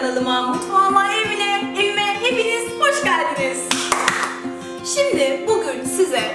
kanalıma, mutfağıma, evine, evime hepiniz hoş geldiniz. Şimdi bugün size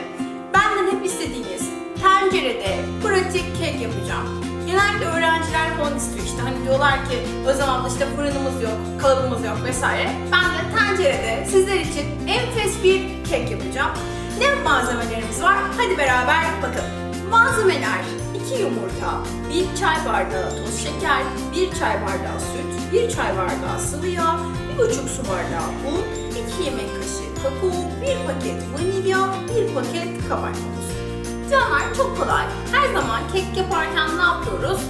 benden hep istediğiniz tencerede pratik kek yapacağım. Genellikle öğrenciler falan istiyor işte hani diyorlar ki o zaman işte fırınımız yok, kalıbımız yok vesaire. Ben de tencerede sizler için enfes bir kek yapacağım. Ne malzemelerimiz var? Hadi beraber bakalım. Malzemeler 2 yumurta, 1 çay bardağı toz şeker, 1 çay bardağı süt, 1 çay bardağı sıvı yağ, 1,5 su bardağı un, 2 yemek kaşığı kakao, 1 paket vanilya, 1 paket kabartma tozu. Canlar çok kolay. Her zaman kek yaparken ne yapıyoruz?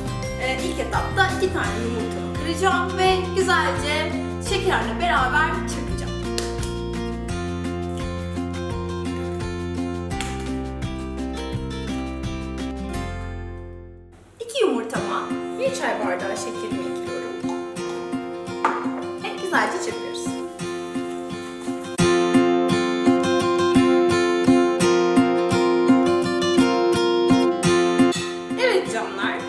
Ee, ilk etapta 2 tane yumurtamı kıracağım ve güzelce şekerle beraber çırpacağım. Bir çay bardağı şekerimi ekliyorum. Ve güzelce çırpıyoruz. Evet canlar,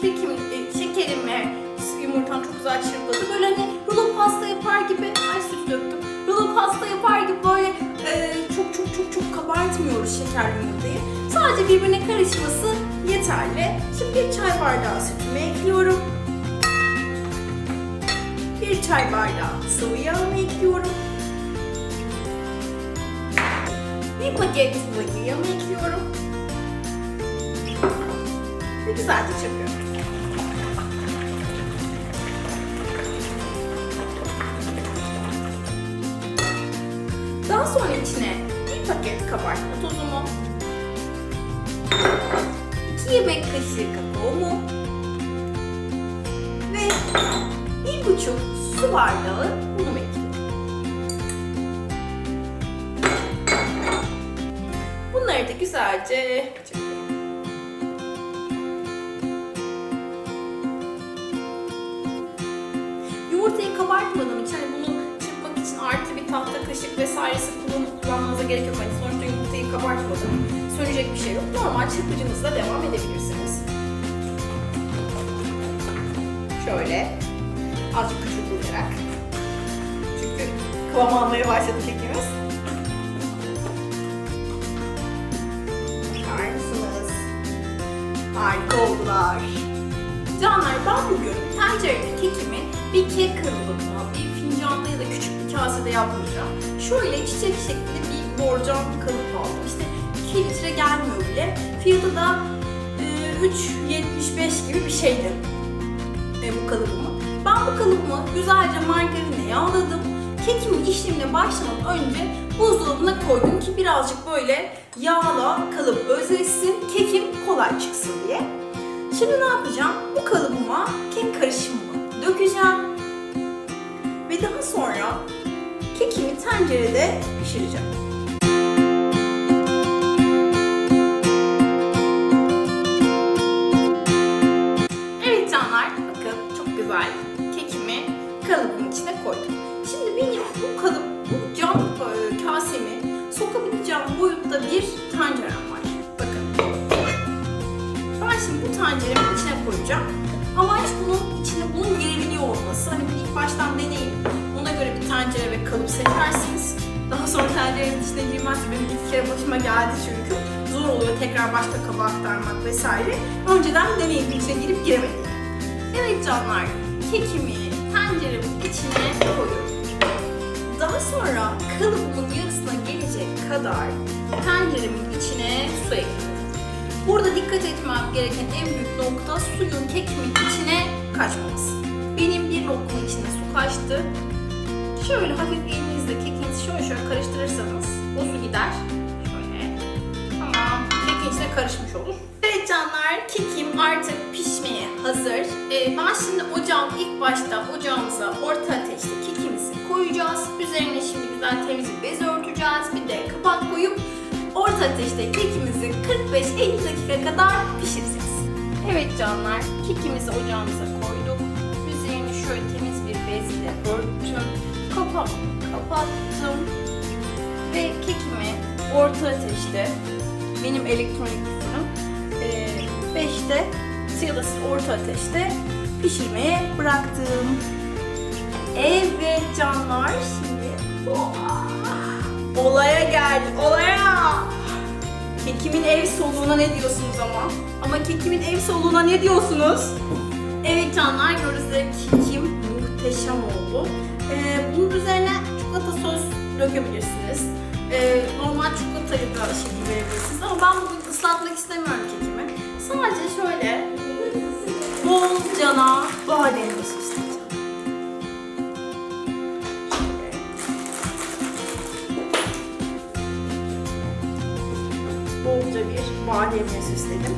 kekim, e, şekerim ve yumurtam çok güzel çırpıldı. Böyle hani rulo pasta yapar gibi, ay süt döktüm. Rulo pasta yapar gibi böyle e, çok çok çok çok kabartmıyoruz şeker yumurtayı. Sadece birbirine karışması yeterli. Şimdi bir çay bardağı sütümü ekliyorum. Bir çay bardağı sıvı yağımı ekliyorum. Bir paket vanilyamı ekliyorum. Ve güzelce çırpıyorum. Daha sonra içine bir paket kabartma tozumu, 2 yemek kaşığı kakaomu ve bir buçuk su bardağı unumu ekliyorum. Bunları da güzelce çırpıyorum. Yumurtayı kabartmadığım için hani bunu çırpmak için artı bir tahta kaşık vesairesi kullan kullanmanıza gerek yok. Hani sonuçta yumurtayı kabartmadım. Sönecek bir şey yok. Normal çırpıcınızla devam edebilirsiniz. Şöyle azıcık vurarak. Çünkü kıvam almaya başladı kekimiz. Bakar? Harika oldular. Canlar ben bugün tencerede kekimi bir kek kalıbında, bir fincanda ya da küçük bir kasede yapmayacağım. Şöyle çiçek şeklinde bir borcam kalıp aldım. İşte 2 litre gelmiyor bile. Fiyatı da e, 3.75 gibi bir şeydi e, bu kalıbımı. Ben bu kalıbımı güzelce margarine yağladım. Kekimin işlemine başlamadan önce buzdolabına koydum ki birazcık böyle yağla kalıp özleşsin, kekim kolay çıksın diye. Şimdi ne yapacağım? Bu kalıbıma kek karışımımı dökeceğim. Ve daha sonra kekimi tencerede pişireceğim. Koyacağım. Amaç bunun içine bunun girebiliyor olması. Hani ilk baştan deneyin. Ona göre bir tencere ve kalıp seçersiniz. Daha sonra tencerenin içine girmezse benim ilk kere başıma geldi çünkü. Zor oluyor tekrar başka kaba aktarmak vesaire. Önceden deneyin içine girip giremedim. Evet canlar, kekimi tenceremin içine koyuyorum. Daha sonra kalıbımın yarısına gelecek kadar tenceremin içine su ekliyorum. Burada dikkat etmem gereken en büyük nokta suyun kekimin içine kaçmaması. Benim bir lokma içine su kaçtı. Şöyle hafif elinizle kekinizi şöyle şöyle karıştırırsanız o su gider. Şöyle. Tamam. Kekin içine karışmış olur. Evet canlar, kekim artık pişmeye hazır. Ee, ben şimdi ocağım ilk başta ocağımıza orta ateşte kekimizi koyacağız. Üzerine şimdi güzel temiz bir bez örteceğiz. Bir de kapak koyup orta ateşte kekimizi 45-50 dakika kadar pişireceğiz. Evet canlar, kekimizi ocağımıza koyduk. Üzerini şöyle temiz bir bezle örttüm. Kapağımı kapattım. Ve kekimi orta ateşte, benim elektronik bir fırın, 5'te ya da siz orta ateşte pişirmeye bıraktım. Evet canlar şimdi Oha! Olaya geldi olaya. Kekimin ev soluğuna ne diyorsunuz ama? Ama kekimin ev soluğuna ne diyorsunuz? Evet canlar üzere kekim muhteşem oldu. Ee, bunun üzerine çikolata sos dökebilirsiniz. Ee, normal çikolatayı da şekil verebilirsiniz ama ben bugün ıslatmak istemiyorum kekimi. Sadece şöyle bol cana Bolca bir bademle süsledim.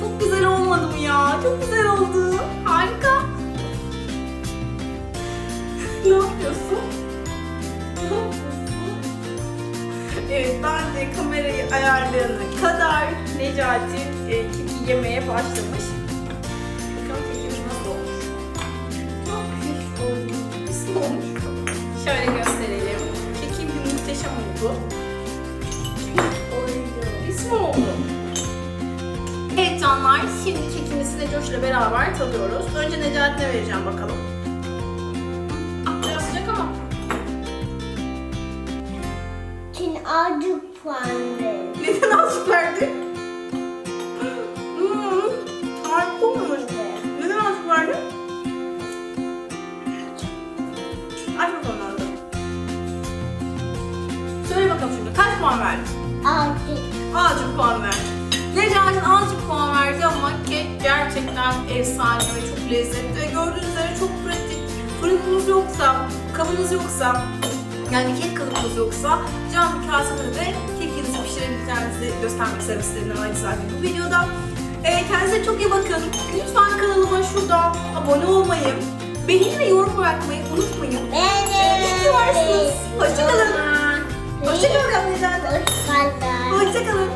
Çok güzel olmadı mı ya? Çok güzel oldu. Harika. ne yapıyorsun? Evet ben de kamerayı ayarlayana kadar Necati e, keki yemeye başlamış. Bakalım kekimiz nasıl olmuş? Çok mi olmuş? Şöyle gösterelim. Kekim bir muhteşem oldu. Mi oldu? Evet canlar, şimdi kekimizi de Coş'la beraber tadıyoruz. Önce Necati'ne vereceğim bakalım. Ah, Biraz sıcak ama. Için azıcık puan. Neden azıcık verdi? Hmm, harika olmuş. Neden azıcık verdi? Aç bakalım orada. Söyle bakalım şimdi, kaç puan verdin? Azıcık azıcık puan ver. Necati'nin azıcık puan verdi ama kek gerçekten efsane ve çok lezzetli. Ve gördüğünüz üzere çok pratik. Fırınınız yoksa, kabınız yoksa, yani kek kalıbınız yoksa cam bir kasede de kekinizi pişirebileceğinizi göstermek istedim sizlerine ait bu videoda. E, kendinize çok iyi bakın. Lütfen kanalıma şurada abone olmayı, beğeni ve yorum bırakmayı unutmayın. Beğeni. Ee, iyi ki varsınız. Hoşçakalın. Hoşçakalın. Hoşçakalın. Hoşçakalın.